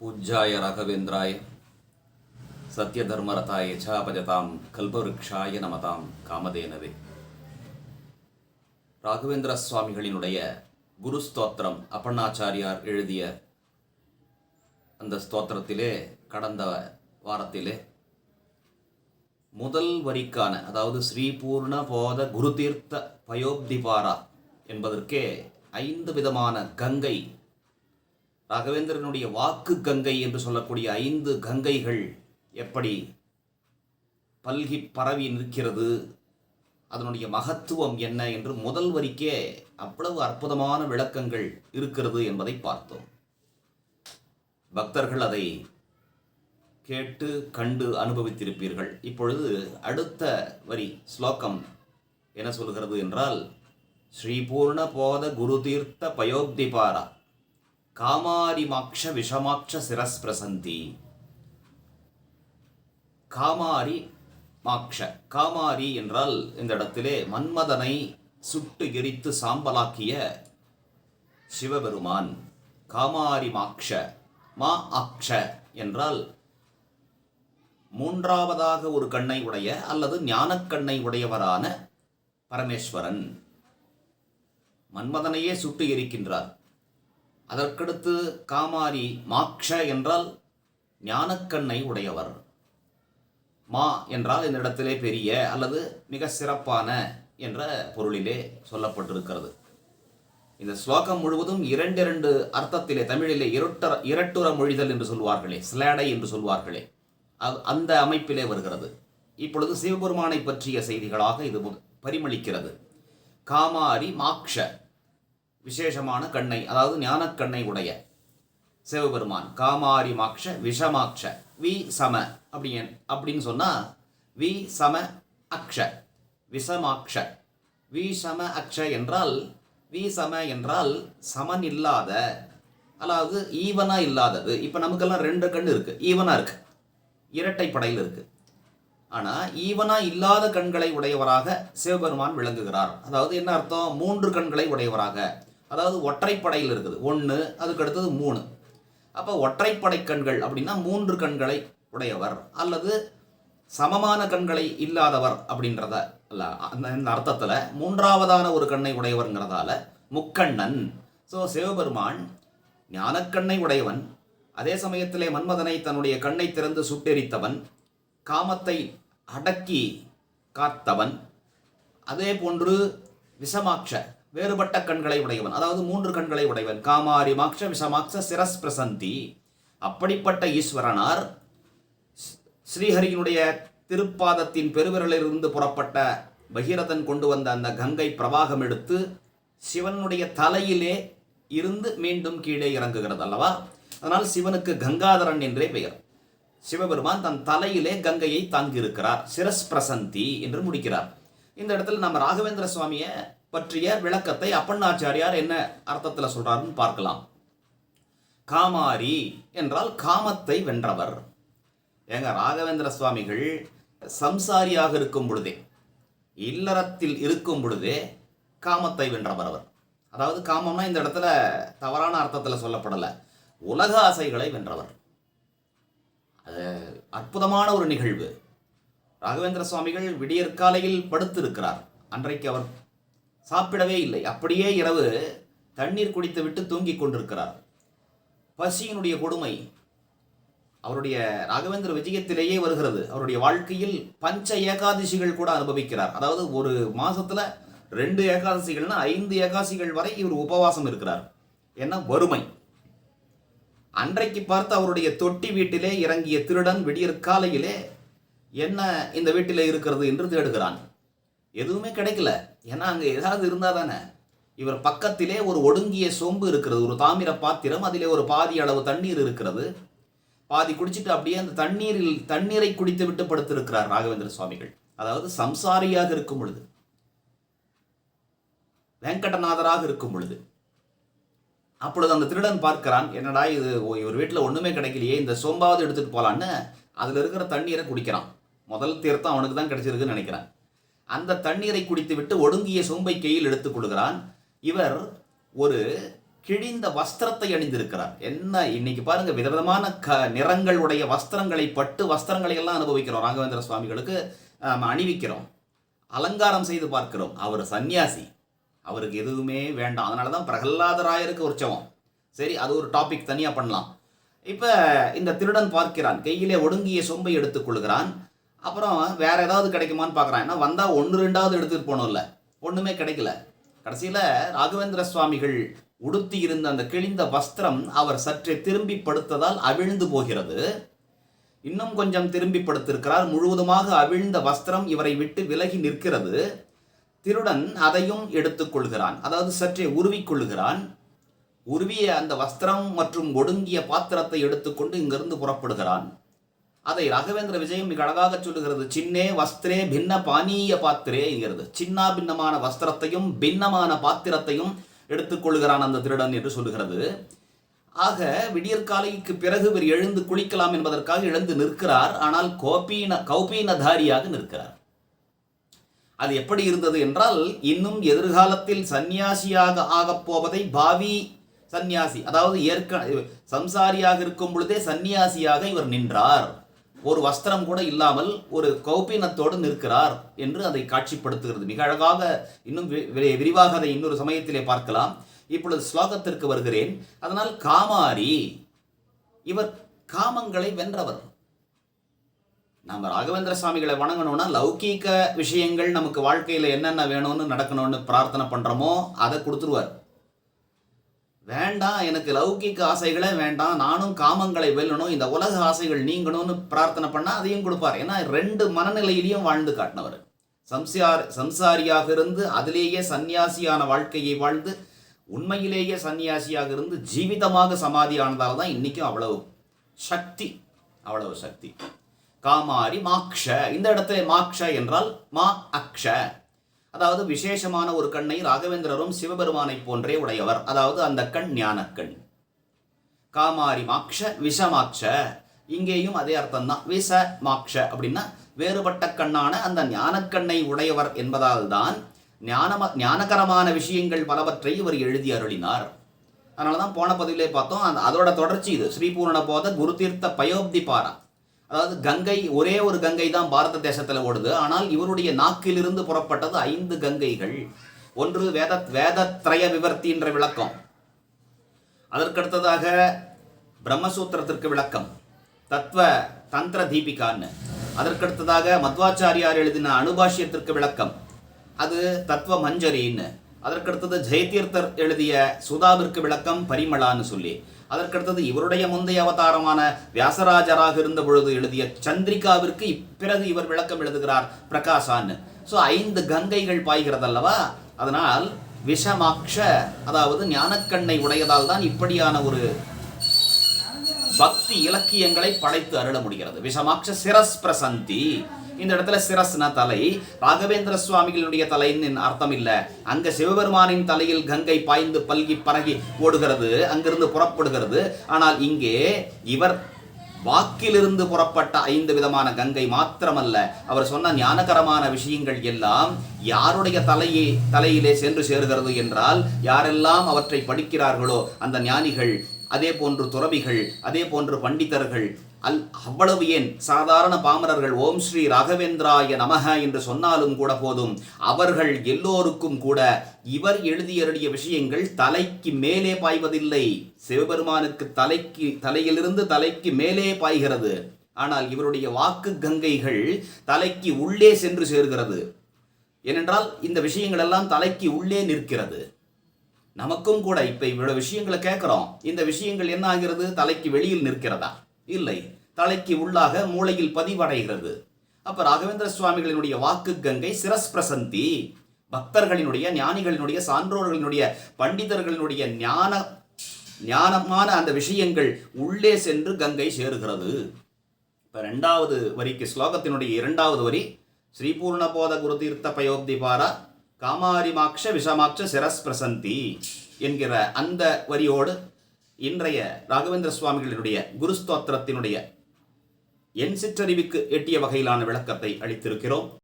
பூஜ்யாய ராகவேந்திராய சத்யதர்மரதாய சாபஜதாம் கல்பவருக்ஷாய நமதாம் காமதேனவே. ராகவேந்திர சுவாமிகளினுடைய குரு ஸ்தோத்திரம் அப்பண்ணாச்சாரியார் எழுதிய அந்த ஸ்தோத்திரத்திலே கடந்த வாரத்திலே முதல் வரிக்கான அதாவது ஸ்ரீபூர்ண போத குரு தீர்த்த பயோப்திபாரா என்பதற்கே ஐந்து விதமான கங்கை ராகவேந்திரனுடைய வாக்கு கங்கை என்று சொல்லக்கூடிய ஐந்து கங்கைகள் எப்படி பல்கி பரவி நிற்கிறது அதனுடைய மகத்துவம் என்ன என்று முதல் வரிக்கே அவ்வளவு அற்புதமான விளக்கங்கள் இருக்கிறது என்பதை பார்த்தோம். பக்தர்கள் அதை கேட்டு கண்டு அனுபவித்திருப்பீர்கள். இப்பொழுது அடுத்த வரி ஸ்லோகம் என்ன சொல்கிறது என்றால் ஸ்ரீபூர்ண போத குரு தீர்த்த பயோப்திபாரா காமாரிமாக்ஷ விஷமாக்ஷ சிரஸ் பிரசந்தி காமாரி மாக்ஷ காமாரி என்றால் இந்த இடத்திலே மன்மதனை சுட்டு எரித்து சாம்பலாக்கிய சிவபெருமான். காமாரி மாக்ஷ மா அக்ஷ என்றால் மூன்றாவதாக ஒரு கண்ணை உடைய அல்லது ஞானக்கண்ணை உடையவரான பரமேஸ்வரன். மன்மதனையே சுட்டு எரிக்கின்றார். அதற்கடுத்து காமாரி மாக்ஷ என்றால் ஞானக்கண்ணை உடையவர். மா என்றால் இந்த இடத்திலே பெரிய அல்லது மிக சிறப்பான என்ற பொருளிலே சொல்லப்பட்டிருக்கிறது. இந்த ஸ்லோகம் முழுவதும் இரண்டிரண்டு அர்த்தத்திலே தமிழிலே இரட்டர இரட்டுற மொழிதல் என்று சொல்வார்களே ஸ்லேடை என்று சொல்வார்களே அது அந்த அமைப்பிலே வருகிறது. இப்பொழுது சிவபெருமானை பற்றிய செய்திகளாக இது பரிமளிக்கிறது. காமாரி மாக்ஷ. விசேஷமான கண்ணை அதாவது ஞானக்கண்ணை உடைய சிவபெருமான். காமாரி மாக்ஷ விஷமாக்ஷ வி சம அப்படி அப்படின்னு சொன்னால் வி சம அக்ஷ விஷமாக்ஷ. வி சம அக்ஷ என்றால் வி சம என்றால் சமன் இல்லாத அதாவது ஈவனா இல்லாதது. இப்போ நமக்கெல்லாம் ரெண்டு கண் இருக்குது ஈவனாக இருக்குது இரட்டை படையில் இருக்குது ஆனால் ஈவனாக இல்லாத கண்களை உடையவராக சிவபெருமான் விளங்குகிறார். அதாவது என்ன அர்த்தம்? மூன்று கண்களை உடையவராக. அதாவது ஒற்றைப்படையில் இருக்குது. ஒன்று அதுக்கு அடுத்தது மூணு. அப்போ ஒற்றைப்படை கண்கள் அப்படின்னா மூன்று கண்களை உடையவர் அல்லது சமமான கண்களை இல்லாதவர் அப்படின்றத அல்ல அந்த இந்த அர்த்தத்தில் மூன்றாவதான ஒரு கண்ணை உடையவர்ங்கிறதால முக்கண்ணன். ஸோ சிவபெருமான் ஞானக்கண்ணை உடையவன். அதே சமயத்திலே மன்மதனை தன்னுடைய கண்ணை திறந்து சுட்டெரித்தவன். காமத்தை அடக்கி காத்தவன். அதே போன்று விஷமாக்ஷ வேறுபட்ட கண்களை உடையவன். அதாவது மூன்று கண்களை உடையவன். காமாரி மாக்ஷ விஷமாக்ஷ சிரஸ் பிரசந்தி. அப்படிப்பட்ட ஈஸ்வரனார் ஸ்- ஸ்ரீஹரியினுடைய திருப்பாதத்தின் பெருவிரலிலிருந்து புறப்பட்ட பகீரதன் கொண்டு வந்த அந்த கங்கை பிரவாகம் எடுத்து சிவனுடைய தலையிலே இருந்து மீண்டும் கீழே இறங்குகிறது அல்லவா? அதனால் சிவனுக்கு கங்காதரன் என்றே பெயர். சிவபெருமான் தன் தலையிலே கங்கையை தாங்கியிருக்கிறார். சிரஸ் பிரசந்தி என்று முடிக்கிறார். இந்த இடத்துல நம்ம ராகவேந்திர சுவாமியை பற்றிய விளக்கத்தை அப்பண்ணாச்சாரியார் என்ன அர்த்தத்தில் சொல்றாருன்னு பார்க்கலாம். காமாரி என்றால் காமத்தை வென்றவர். ஏங்க ராகவேந்திர சுவாமிகள் சம்சாரியாக இருக்கும் பொழுதே இல்லறத்தில் இருக்கும் பொழுதே காமத்தை வென்றவர் அவர். அதாவது காமம்னா இந்த இடத்துல தவறான அர்த்தத்தில் சொல்லப்படலை. உலக ஆசைகளை வென்றவர். அது அற்புதமான ஒரு நிகழ்வு. ராகவேந்திர சுவாமிகள் விடியற்காலையில் படுத்திருக்கிறார். அன்றைக்கு அவர் சாப்பிடவே இல்லை. அப்படியே இரவு தண்ணீர் குடித்து விட்டு தூங்கிக் கொண்டிருக்கிறார். பசியினுடைய கொடுமை அவருடைய ராகவேந்திர விஜயத்திலேயே வருகிறது. அவருடைய வாழ்க்கையில் பஞ்ச ஏகாதசிகள் கூட அனுபவிக்கிறார். அதாவது ஒரு மாசத்துல ரெண்டு ஏகாதசிகள்னா ஐந்து ஏகாதசிகள் வரை இவர் உபவாசம் இருக்கிறார். ஏன்னா வறுமை. அன்றைக்கு பார்த்து அவருடைய தொட்டி வீட்டிலே இறங்கிய திருடன் விடியற் காலையிலே என்ன இந்த வீட்டிலே இருக்கிறது என்று தேடுகிறான். எதுவுமே கிடைக்கல. ஏன்னா அங்கே ஏதாவது இருந்தால் தானே. இவர் பக்கத்திலே ஒரு ஒடுங்கிய சொம்பு இருக்கிறது ஒரு தாமிர பாத்திரம் அதிலே ஒரு பாதி அளவு தண்ணீர் இருக்கிறது. பாதி குடிச்சிட்டு அப்படியே அந்த தண்ணீரில் தண்ணீரை குடித்து விட்டு படுத்திருக்கிறார் ராகவேந்திர சுவாமிகள். அதாவது சம்சாரியாக இருக்கும் பொழுது வெங்கடநாதராக இருக்கும் பொழுது. அப்பொழுது அந்த திருடன் பார்க்கிறான் என்னடா இது? இவர் வீட்டில் ஒன்றுமே கிடைக்கலையே. இந்த சொம்பாவது எடுத்துகிட்டு போகலான்னு அதில் இருக்கிற தண்ணீரை குடிக்கிறான். முதல் தீர்த்தம் அவனுக்கு தான் கிடைச்சிருக்குன்னு நினைக்கிறான். அந்த தண்ணீரை குடித்துவிட்டு ஒடுங்கிய சோம்பை கையில் எடுத்துக் கொள்கிறான். இவர் ஒரு கிழிந்த வஸ்திரத்தை அணிந்திருக்கிறார். என்ன இன்னைக்கு பாருங்க விதவிதமான க நிறங்களுடைய வஸ்திரங்களை பட்டு வஸ்திரங்களை எல்லாம் அனுபவிக்கிறோம் ராகவேந்திர சுவாமிகளுக்கு ஆம், அணிவிக்கிறோம். அலங்காரம் செய்து பார்க்கிறோம். அவர் சந்நியாசி. அவருக்கு எதுவுமே வேண்டாம். அதனால தான் பிரகல்லாதராயருக்கு உற்சவம் சரி அது ஒரு டாபிக் தனியாக பண்ணலாம். இப்போ இந்த திருடன் பார்க்கிறான். கையிலே ஒடுங்கிய சொம்பை எடுத்துக்கொள்கிறான் அப்புறம் வேறு ஏதாவது கிடைக்குமான்னு பார்க்குறான். ஏன்னா வந்தால் ஒன்று ரெண்டாவது எடுத்துகிட்டு போகணும்ல ஒன்றுமே கிடைக்கல. கடைசியில் ராகவேந்திர சுவாமிகள் உடுத்தி இருந்த அந்த கிழிந்த வஸ்திரம் அவர் சற்றே திரும்பி படுத்ததால் அவிழ்ந்து போகிறது. இன்னும் கொஞ்சம் திரும்பி படுத்திருக்கிறார். முழுவதுமாக அவிழ்ந்த வஸ்திரம் இவரை விட்டு விலகி நிற்கிறது. திருடன் அதையும் எடுத்துக்கொள்கிறான் அதாவது சற்றே உருவிக்கொள்கிறான் உருவிய அந்த வஸ்திரம் மற்றும் ஒடுங்கிய பாத்திரத்தை எடுத்துக்கொண்டு இங்கிருந்து புறப்படுகிறான். அதை ராகவேந்திர விஜயம் மிக அழகாக சொல்லுகிறது. சின்னே வஸ்திரே பின்ன பானீய பாத்திரே என்கிறது. சின்னா பின்னமான வஸ்திரத்தையும் பின்னமான பாத்திரத்தையும் எடுத்துக்கொள்கிறான் அந்த திருடன் என்று சொல்லுகிறது. ஆக விடியற்காலைக்கு பிறகு இவர் எழுந்து குளிக்கலாம் என்பதற்காக எழுந்து நிற்கிறார். ஆனால் கோபீன கௌபீனதாரியாக நிற்கிறார். அது எப்படி இருந்தது என்றால் இன்னும் எதிர்காலத்தில் சந்நியாசியாக ஆகப் போவதை பாவி சந்நியாசி அதாவது ஏற்க சம்சாரியாக இருக்கும் பொழுதே சந்நியாசியாக இவர் நின்றார். ஒரு வஸ்திரம் கூட இல்லாமல் ஒரு கௌபீனத்தோடு நிற்கிறார் என்று அதை காட்சிப்படுத்துகிறது. மிக அழகாக இன்னும் வி- விரிவாக அதை இன்னொரு சமயத்திலே பார்க்கலாம். இப்பொழுது ஸ்லோகத்திற்கு வருகிறேன். அதனால் காமாரி இவர் காமங்களை வென்றவர். நம்ம ராகவேந்திர சுவாமிகளை வணங்கணும்னா லௌகீக விஷயங்கள் நமக்கு வாழ்க்கையில் என்னென்ன வேணும்னு நடக்கணும்னு பிரார்த்தனை பண்ணுறோமோ அதை கொடுத்துருவார். வேண்டாம் எனக்கு லௌகிக்க ஆசைகளே வேண்டாம். நானும் காமங்களை வெல்லணும். இந்த உலக ஆசைகள் நீங்கணும்னு பிரார்த்தனை பண்ணால் அதையும் கொடுப்பார். ஏன்னா ரெண்டு மனநிலையிலையும் வாழ்ந்து காட்டினவர். சம்சார் சம்சாரியாக இருந்து அதிலேயே சந்நியாசியான வாழ்க்கையை வாழ்ந்து உண்மையிலேயே சந்நியாசியாக இருந்து ஜீவிதமாக சமாதி ஆனதால் தான் இன்றைக்கும் அவ்வளவு சக்தி அவ்வளவு சக்தி. காமாரி மாக்ஷ. இந்த இடத்துல மாக்ஷ என்றால் மா அக்ஷ. அதாவது விசேஷமான ஒரு கண்ணை ராகவேந்திரரும் சிவபெருமானை போன்றே உடையவர். அதாவது அந்த கண் ஞானக்கண் காமாரி மாக்ஷ விஷமாக்ஷ. இங்கேயும் அதே அர்த்தம் தான் விஷ மாக்ஷ அப்படின்னா வேறுபட்ட கண்ணான அந்த ஞானக்கண்ணை உடையவர் என்பதால் தான் ஞானம ஞானகரமான விஷயங்கள் பலவற்றை இவர் எழுதி அருளினார். அதனால தான் போன பதிவிலே பார்த்தோம் அந்த அதோட தொடர்ச்சி இது. ஸ்ரீபூரண போத குருதீர்த்த பயோப்தி பாரா அதாவது கங்கை ஒரே ஒரு கங்கை தான் பாரத தேசத்தில் ஓடுது. ஆனால் இவருடைய நாக்கிலிருந்து புறப்பட்டது ஐந்து கங்கைகள். ஒன்று வேத வேதத்ரய விவர்த்தி என்ற விளக்கம். அதற்கடுத்ததாக பிரம்மசூத்திரத்திற்கு விளக்கம். தத்துவ தந்திர தீபிகான்னு. அதற்கடுத்ததாக மத்வாச்சாரியார் எழுதின அனுபாஷ்யத்திற்கு விளக்கம். அது தத்துவ மஞ்சரின்னு. அதற்கடுத்தது ஜெயதீர்த்தர் எழுதிய சுதாவிற்கு விளக்கம் பரிமளான்னு சொல்லி. அதற்கடுத்தது இவருடைய முந்தைய அவதாரமான வியாசராஜராக இருந்த பொழுது எழுதிய சந்திரிகாவிற்கு இப்பிறகு இவர் விளக்கம் எழுதுகிறார் பிரகாசான்னு. ஸோ ஐந்து கங்கைகள் பாய்கிறதல்லவா? அதனால் விஷமாக்ஷ அதாவது ஞானக்கண்ணை உடையதால் தான் இப்படியான ஒரு பக்தி இலக்கியங்களை படைத்து அருள முடிகிறது. விஷமாக்ஷ சிரஸ் பிரசந்தி. இந்த இடத்துல சிரஸ்னா தலை. ராகவேந்திர சுவாமிகளுடைய தலைன்னு அர்த்தம் இல்லை அங்க சிவபெருமானின் தலையில் கங்கை பாய்ந்து பல்கி பரகி ஓடுகிறது அங்கிருந்து புறப்படுகிறது. ஆனால் இங்கே இவர் வாக்கிலிருந்து புறப்பட்ட ஐந்து விதமான கங்கை மாத்திரமல்ல. அவர் சொன்ன ஞானகரமான விஷயங்கள் எல்லாம் யாருடைய தலையே தலையிலே சென்று சேருகிறது என்றால் யாரெல்லாம் அவற்றை படிக்கிறார்களோ அந்த ஞானிகள் அதே போன்று துறவிகள் அதே போன்று பண்டிதர்கள் அல் அவ்வளவு ஏன் சாதாரண பாமரர்கள் ஓம் ஸ்ரீ ராகவேந்திராய நமக என்று சொன்னாலும் கூட போதும். அவர்கள் எல்லோருக்கும் கூட இவர் எழுதியருடைய விஷயங்கள் தலைக்கு மேலே பாய்வதில்லை. சிவபெருமானுக்கு தலைக்கு தலையிலிருந்து தலைக்கு மேலே பாய்கிறது. ஆனால் இவருடைய வாக்கு கங்கைகள் தலைக்கு உள்ளே சென்று சேர்கிறது. ஏனென்றால் இந்த விஷயங்கள் எல்லாம் தலைக்கு உள்ளே நிற்கிறது. நமக்கும் கூட இப்போ இவ்வளோ விஷயங்களை கேட்குறோம். இந்த விஷயங்கள் என்ன ஆகிறது? தலைக்கு வெளியில் நிற்கிறதா? இல்லை. தலைக்கு உள்ளாக மூளையில் பதிவடைகிறது. அப்ப ராகவேந்திர சுவாமிகளினுடைய வாக்கு கங்கை சிரஸ் பிரசந்தி பக்தர்களினுடைய ஞானிகளினுடைய சான்றோர்களினுடைய பண்டிதர்களினுடைய ஞான ஞானமான அந்த விஷயங்கள் உள்ளே சென்று கங்கை சேருகிறது. இப்ப ரெண்டாவது வரிக்கு ஸ்லோகத்தினுடைய இரண்டாவது வரி ஸ்ரீபூர்ணபோத குருதீர்த்த பயோப்தி பாரா காமாரிமாக்ஷ விஷமாக்ஷ சிரஸ் பிரசந்தி என்கிற அந்த வரியோடு இன்றைய ராகவேந்திர சுவாமிகளினுடைய குருஸ்தோத்திரத்தினுடைய என் சிற்றறிவுக்கு எட்டிய வகையிலான விளக்கத்தை அளித்திருக்கிறோம்.